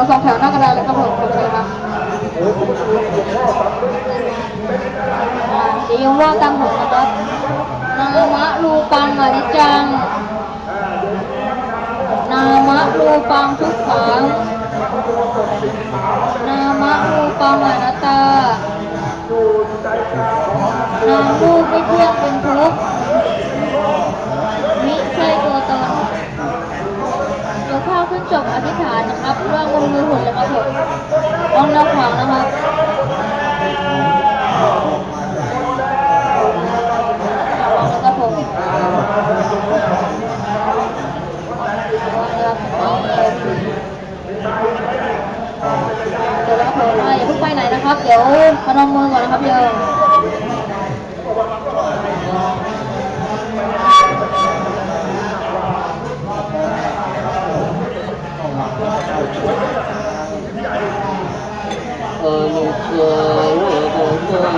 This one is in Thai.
วสองแถวหน้ากระดาเลยครับผมเชิญครับสีชมพูตามผมนะครับนามะรูปังมาดิจัง นามะรูปังทุกขังนามะรูปังมานัตตานามูไม่เที่ยงเป็นทุกข์ จบอธิษฐานนะครับว่างบนมือหุ่นเลยครับผมมองหน้าขวางนะครับแล้วก็ผมเดี๋ยวเราผมอะอย่าเพิ่งไปไหนนะครับ เดี๋ยวพนมมือก่อนนะครับโยม อนุสาวรีย์พร